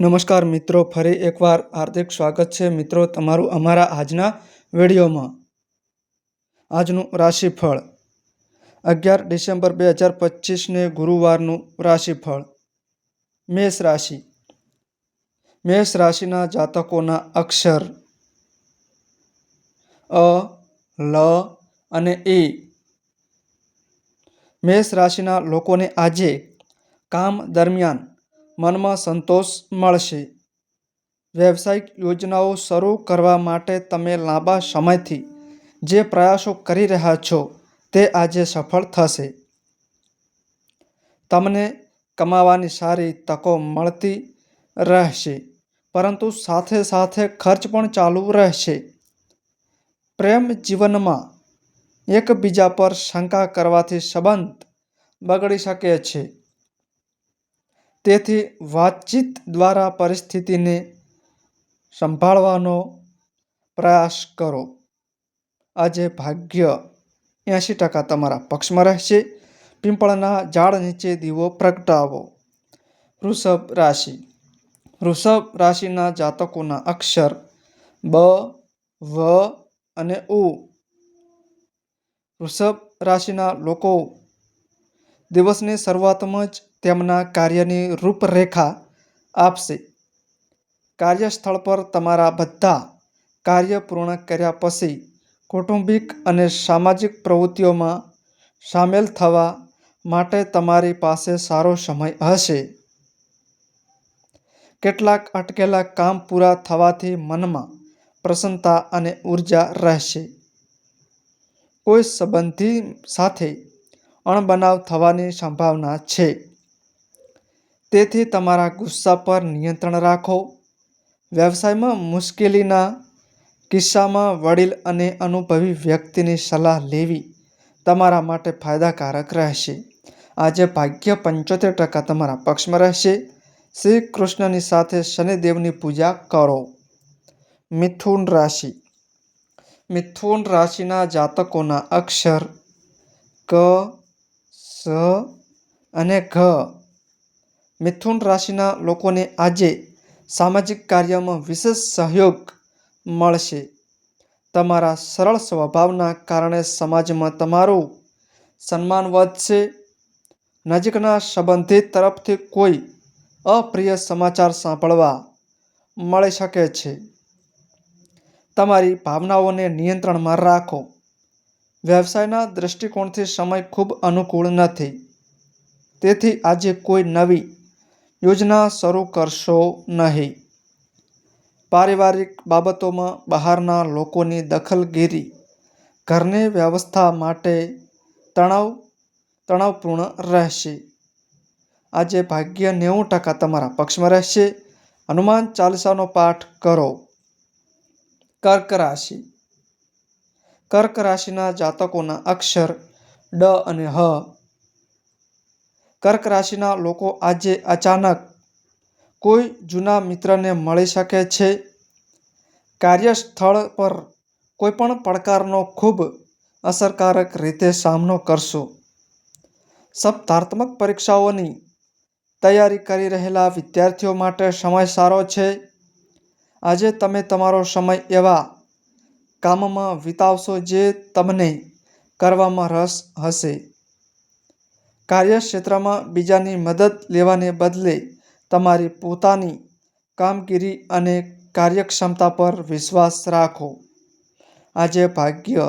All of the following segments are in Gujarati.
નમસ્કાર મિત્રો, ફરી એકવાર હાર્દિક સ્વાગત છે મિત્રો તમારું અમારા આજના વિડીયોમાં. આજનું રાશિફળ. અગિયાર ડિસેમ્બર બે હજાર પચીસને ગુરુવારનું રાશિફળ. મેષ રાશિ. મેષ રાશિના જાતકોના અક્ષર. અ, લ અને એ. મેષ રાશિના લોકોને આજે કામ દરમિયાન મનમાં સંતોષ મળશે. વ્યવસાયિક યોજનાઓ શરૂ કરવા માટે તમે લાંબા સમયથી જે પ્રયાસો કરી રહ્યા છો તે આજે સફળ થશે. તમને કમાવાની સારી તકો મળતી રહેશે, પરંતુ સાથે સાથે ખર્ચ પણ ચાલુ રહેશે. પ્રેમ જીવનમાં એકબીજા પર શંકા કરવાથી સંબંધ બગડી શકે છે. તેથી વાતચીત દ્વારા પરિસ્થિતિને સંભાળવાનો પ્રયાસ કરો. આજે ભાગ્ય એંશી ટકા તમારા પક્ષમાં રહેશે. પીંપળના ઝાડ નીચે દીવો પ્રગટાવો. વૃષભ રાશિ. વૃષભ રાશિના જાતકોના અક્ષર બ, વ અને ઉ. વૃષભ રાશિના લોકો દિવસની શરૂઆતમાં જ તેમના કાર્યની રૂપરેખા આપશે. કાર્યસ્થળ પર તમારા બધા કાર્ય પૂર્ણ કર્યા પછી કૌટુંબિક અને સામાજિક પ્રવૃત્તિઓમાં સામેલ થવા માટે તમારી પાસે સારો સમય હશે. કેટલાક અટકેલા કામ પૂરા થવાથી મનમાં પ્રસન્નતા અને ઊર્જા રહેશે. કોઈ સંબંધી સાથે અણબનાવ થવાની સંભાવના છે. તેથી તમારા ગુસ્સા પર નિયંત્રણ રાખો. વ્યવસાયમાં મુશ્કેલીના કિસ્સામાં વડીલ અને અનુભવી વ્યક્તિની સલાહ લેવી તમારા માટે ફાયદાકારક રહેશે. આજે ભાગ્ય પંચોતેર ટકા તમારા પક્ષમાં રહેશે. શ્રી કૃષ્ણની સાથે શનિદેવની પૂજા કરો. મિથુન રાશિ. મિથુન રાશિના જાતકોના અક્ષર ક, સ અને ઘ મિથુન રાશિના લોકોને આજે સામાજિક કાર્યમાં વિશેષ સહયોગ મળશે. તમારા સરળ સ્વભાવના કારણે સમાજમાં તમારું સન્માન વધશે. નજીકના સંબંધિત તરફથી કોઈ અપ્રિય સમાચાર સાંભળવા મળી શકે છે. તમારી ભાવનાઓને નિયંત્રણમાં રાખો. વ્યવસાયના દૃષ્ટિકોણથી સમય ખૂબ અનુકૂળ નથી. તેથી આજે કોઈ નવી યોજના શરૂ કરશો નહીં. પારિવારિક બાબતોમાં બહારના લોકોની દખલગીરી, ઘરની વ્યવસ્થા માટે તણાવ, તણાવપૂર્ણ રહેશે. આજે ભાગ્ય નેવું ટકા તમારા પક્ષમાં રહેશે. હનુમાન ચાલીસાનો પાઠ કરો. કર્ક રાશિ. કર્ક રાશિના જાતકોના અક્ષર ડ અને હ કર્ક રાશિના લોકો આજે અચાનક કોઈ જૂના મિત્રને મળી શકે છે. કાર્યસ્થળ પર કોઈપણ પડકારનો ખૂબ અસરકારક રીતે સામનો કરશો. સપ્તાર્થમક પરીક્ષાઓની તૈયારી કરી રહેલા વિદ્યાર્થીઓ માટે સમય સારો છે. આજે તમે તમારો સમય એવા કામમાં વિતાવશો જે તમને કરવામાં રસ હશે. કાર્યક્ષેત્રમાં બીજાની મદદ લેવાને બદલે તમારી પોતાની કામગીરી અને કાર્યક્ષમતા પર વિશ્વાસ રાખો. આજે ભાગ્ય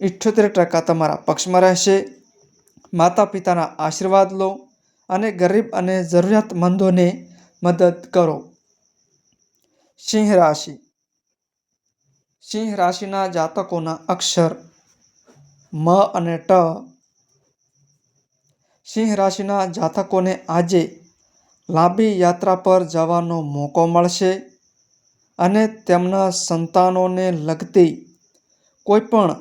ઇઠ્યોતેર ટકા તમારા પક્ષમાં રહેશે. માતા પિતાના આશીર્વાદ લો અને ગરીબ અને જરૂરિયાતમંદોને મદદ કરો. સિંહ રાશિ. સિંહ રાશિના જાતકોના અક્ષર મ અને ટ સિંહ રાશિના જાતકોને આજે લાંબી યાત્રા પર જવાનો મોકો મળશે અને તેમના સંતાનોને લગતી કોઈપણ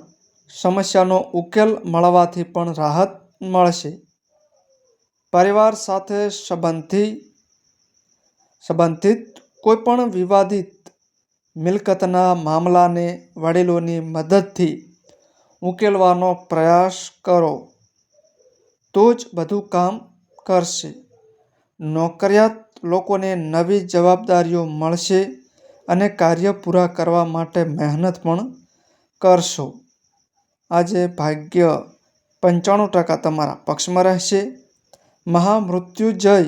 સમસ્યાનો ઉકેલ મળવાથી પણ રાહત મળશે. પરિવાર સાથે સંબંધી, સંબંધિત કોઈપણ વિવાદિત મિલકતના મામલાને વડીલોની મદદથી ઉકેલવાનો પ્રયાસ કરો. તો જ બધું કામ કરશે. નોકરિયાત લોકોને નવી જવાબદારીઓ મળશે અને કાર્ય પૂરા કરવા માટે મહેનત પણ કરશો. આજે ભાગ્ય પંચાણું ટકા તમારા પક્ષમાં રહેશે. મહામૃત્યુજય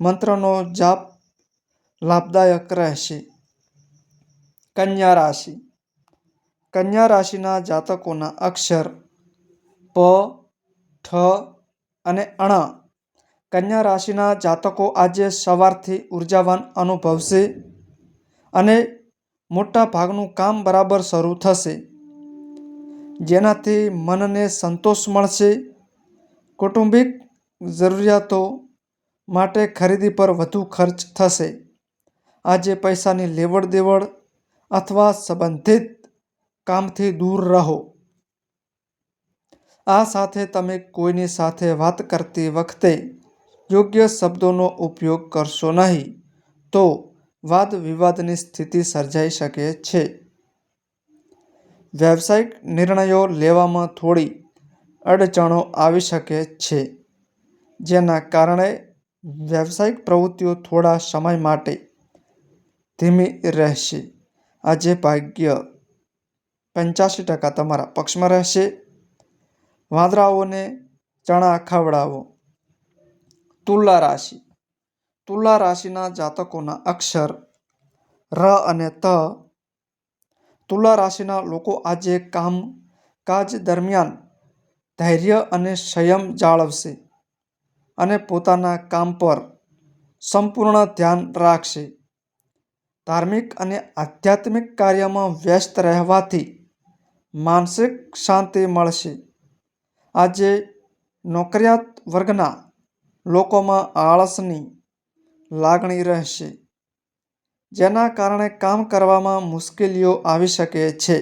મંત્રનો જાપ લાભદાયક રહેશે. કન્યા રાશિ. કન્યા રાશિના જાતકોના અક્ષર પ, ઠ અને અણ. કન્યા રાશિના જાતકો આજે સવારથી ઉર્જાવાન અનુભવશે અને મોટા ભાગનું કામ બરાબર શરૂ થશે. જેનાથી મનને સંતોષ મળશે. કૌટુંબિક જરૂરિયાતો માટે ખરીદી પર વધુ ખર્ચ થશે. આજે પૈસાની લેવડ દેવડ અથવા સંબંધિત કામથી દૂર રહો. આ સાથે તમે કોઈની સાથે વાત કરતી વખતે યોગ્ય શબ્દોનો ઉપયોગ કરશો નહીં, તો વાદ વિવાદની સ્થિતિ સર્જાઈ શકે છે. વ્યવસાયિક નિર્ણયો લેવામાં થોડી અડચણો આવી શકે છે, જેના કારણે વ્યવસાયિક પ્રવૃત્તિઓ થોડા સમય માટે ધીમી રહેશે. આજે ભાગ્ય પંચ્યાસી ટકા તમારા પક્ષમાં રહેશે. વાંદરાઓને ચણા ખવડાવો. તુલા રાશિ. તુલા રાશિના જાતકોના અક્ષર ર અને ત. તુલા રાશિના લોકો આજે કામકાજ દરમિયાન ધૈર્ય અને સંયમ જાળવશે અને પોતાના કામ પર સંપૂર્ણ ધ્યાન રાખશે. ધાર્મિક અને આધ્યાત્મિક કાર્યમાં વ્યસ્ત રહેવાથી માનસિક શાંતિ મળશે. આજે નોકરિયાત વર્ગના લોકોમાં આળસની લાગણી રહેશે, જેના કારણે કામ કરવામાં મુશ્કેલીઓ આવી શકે છે.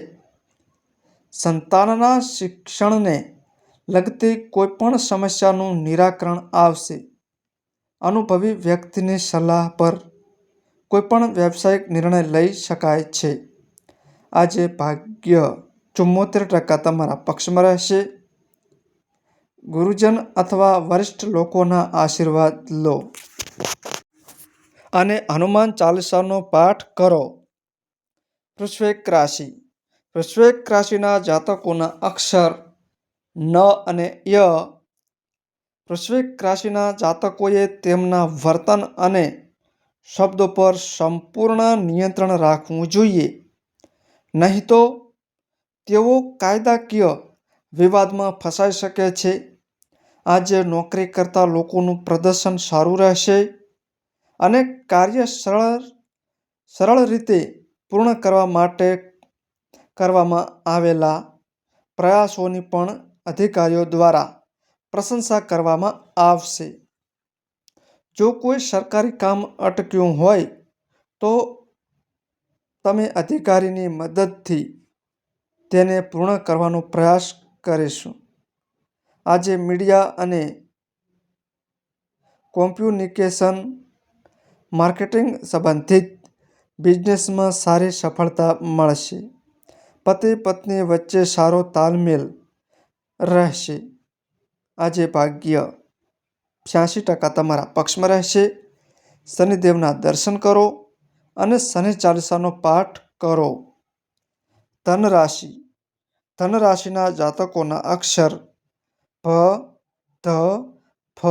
સંતાનના શિક્ષણને લગતી કોઈપણ સમસ્યાનું નિરાકરણ આવશે. અનુભવી વ્યક્તિની સલાહ પર કોઈપણ વ્યવસાયિક નિર્ણય લઈ શકાય છે. આજે ભાગ્ય ચુમ્મોતેર ટકા તમારા પક્ષમાં રહેશે. ગુરુજન અથવા વરિષ્ઠ લોકોના આશીર્વાદ લો. અને હનુમાન ચાલીસાનો પાઠ કરો. વૃશ્ચિક રાશિ. વૃશ્ચિક રાશિના જાતકોના અક્ષર ન અને ય. વૃશ્ચિક રાશિના જાતકોએ તેમના વર્તન અને શબ્દો પર સંપૂર્ણ નિયંત્રણ રાખવું જોઈએ. નહીં તો તેઓ કાયદાકીય વિવાદમાં ફસાઈ શકે છે. આજે નોકરી કરતા લોકોનું પ્રદર્શન સારું રહેશે અને કાર્ય સરળ સરળ રીતે પૂર્ણ કરવા માટે કરવામાં આવેલા પ્રયાસોની પણ અધિકારીઓ દ્વારા પ્રશંસા કરવામાં આવશે. જો કોઈ સરકારી કામ અટક્યું હોય તો તમે અધિકારીની મદદથી તેને પૂર્ણ કરવાનો પ્રયાસ કરીશું. આજે મીડિયા અને કોમ્યુનિકેશન માર્કેટિંગ સંબંધિત બિઝનેસમાં સારી સફળતા મળશે. પતિ પત્ની વચ્ચે સારો તાલમેલ રહેશે. આજે ભાગ્ય છ્યાસી ટકા તમારા પક્ષમાં રહેશે. શનિદેવના દર્શન કરો અને શનિ ચાલીસાનો પાઠ કરો. ધન રાશિ ધન રાશિના જાતકોના અક્ષર ભ ધ ફ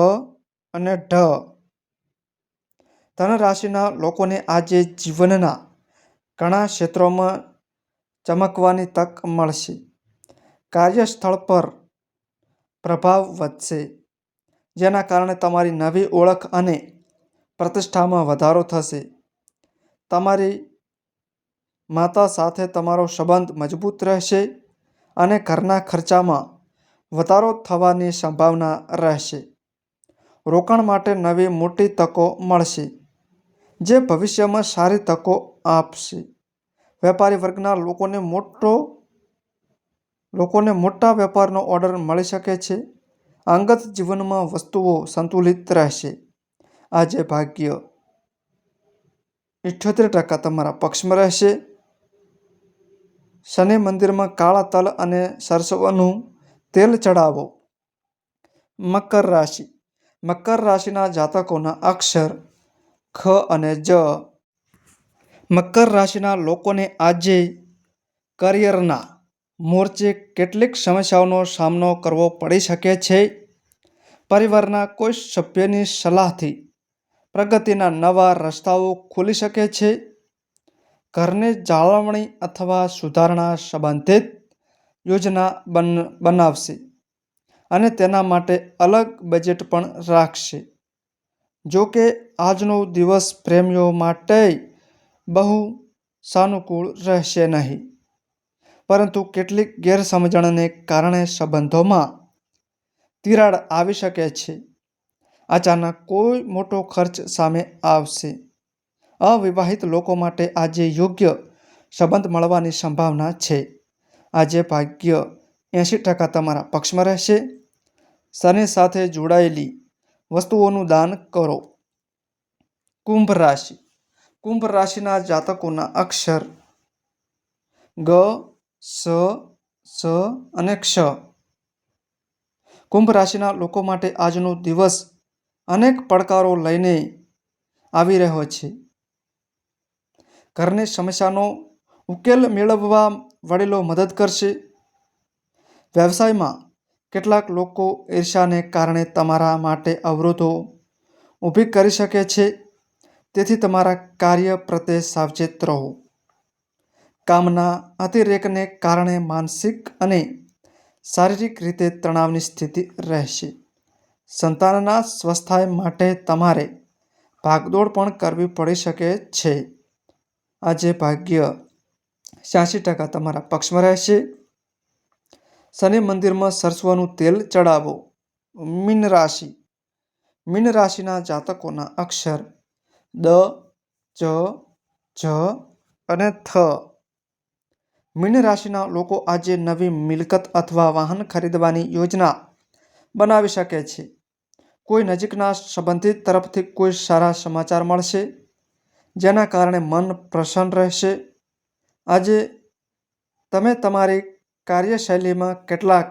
અને ઢ. ધન રાશિના લોકોને આજે જીવનના ઘણા ક્ષેત્રોમાં ચમકવાની તક મળશે. કાર્યસ્થળ પર પ્રભાવ વધશે, જેના કારણે તમારી નવી ઓળખ અને પ્રતિષ્ઠામાં વધારો થશે. તમારી માતા સાથે તમારો સંબંધ મજબૂત રહેશે અને ઘરના ખર્ચામાં વધારો થવાની સંભાવના રહેશે. રોકાણ માટે નવી મોટી તકો મળશે, જે ભવિષ્યમાં સારી તકો આપશે. વેપારી વર્ગના લોકોને મોટો, લોકોને મોટા વેપારનો ઓર્ડર મળી શકે છે. અંગત જીવનમાં વસ્તુઓ સંતુલિત રહેશે. આજે ભાગ્ય ઇઠ્યોતેર ટકા તમારા પક્ષમાં રહેશે. શનિ મંદિરમાં કાળા તલ અને સરસવનું તેલ ચડાવો મકર રાશિ. મકર રાશિના જાતકોના અક્ષર ખ અને જ. મકર રાશિના લોકોને આજે કરિયરના મોરચે કેટલીક સમસ્યાઓનો સામનો કરવો પડી શકે છે. પરિવારના કોઈ સભ્યની સલાહથી પ્રગતિના નવા રસ્તાઓ ખુલી શકે છે. ઘરની જાળવણી અથવા સુધારણા સંબંધિત યોજના બન, બનાવશે અને તેના માટે અલગ બજેટ પણ રાખશે. જો કે આજનો દિવસ પ્રેમીઓ માટે બહુ સાનુકૂળ રહેશે નહીં. પરંતુ કેટલીક ગેરસમજણને કારણે સંબંધોમાં તિરાડ આવી શકે છે. અચાનક કોઈ મોટો ખર્ચ સામે આવશે. અવિવાહિત લોકો માટે આજે યોગ્ય સંબંધ મળવાની સંભાવના છે. આજે ભાગ્ય એંશી ટકા તમારા પક્ષમાં રહેશે. શનિ સાથે જોડાયેલી વસ્તુઓનું દાન કરો. કુંભ રાશિ. કુંભ રાશિના જાતકોના અક્ષર ગ, સ સ અને ક્ષ. કુંભ રાશિના લોકો માટે આજનો દિવસ અનેક પડકારો લઈને આવી રહ્યો છે. ઘરની સમસ્યાનો ઉકેલ મેળવવા વડીલો મદદ કરશે. વ્યવસાયમાં કેટલાક લોકો ઈર્ષ્યાને કારણે તમારા માટે અવરોધો ઊભી કરી શકે છે. તેથી તમારા કાર્ય પ્રત્યે સાવચેત રહો. કામના અતિરેકને કારણે માનસિક અને શારીરિક રીતે તણાવની સ્થિતિ રહેશે. સંતાનના સ્વાસ્થ્ય માટે તમારે ભાગદોડ પણ કરવી પડી શકે છે. આજે ભાગ્ય છ્યાસી ટકા તમારા પક્ષમાં રહેશે. શનિ મંદિરમાં સરસવનું તેલ ચડાવો. મીન રાશિ. મીન રાશિના જાતકોના અક્ષર દ, ચ, જ અને થ. મીન રાશિના લોકો આજે નવી મિલકત અથવા વાહન ખરીદવાની યોજના બનાવી શકે છે. કોઈ નજીકના સંબંધિત તરફથી કોઈ સારા સમાચાર મળશે, જેના કારણે મન પ્રસન્ન રહેશે. આજે તમે તમારી કાર્યશૈલીમાં કેટલાક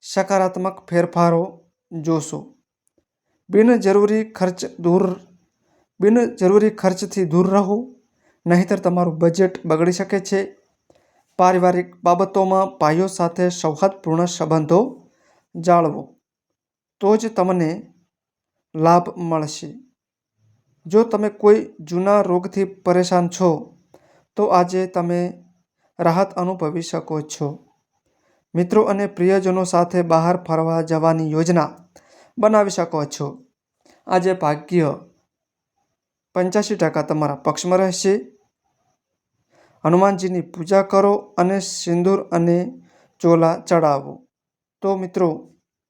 સકારાત્મક ફેરફારો જોશો. બિનજરૂરી ખર્ચ દૂર બિનજરૂરી ખર્ચથી દૂર રહો, નહીંતર તમારું બજેટ બગડી શકે છે. પારિવારિક બાબતોમાં ભાઈઓ સાથે સૌહાર્દપૂર્ણ સંબંધો જાળવો, તો જ તમને લાભ મળશે. જો તમે કોઈ જૂના રોગથી પરેશાન છો તો આજે તમે રાહત અનુભવી શકો છો. મિત્રો અને પ્રિયજનો સાથે બહાર ફરવા જવાની યોજના બનાવી શકો છો. આજે ભાગ્ય પંચ્યાસી ટકા તમારા પક્ષમાં રહેશે. હનુમાનજીની પૂજા કરો અને સિંદૂર અને ચોલા ચડાવો. તો મિત્રો,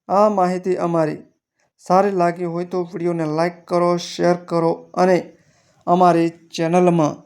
આ માહિતી અમારી સારી લાગી હોય તો વિડીયોને લાઈક કરો, શેર કરો અને અમારી ચેનલમાં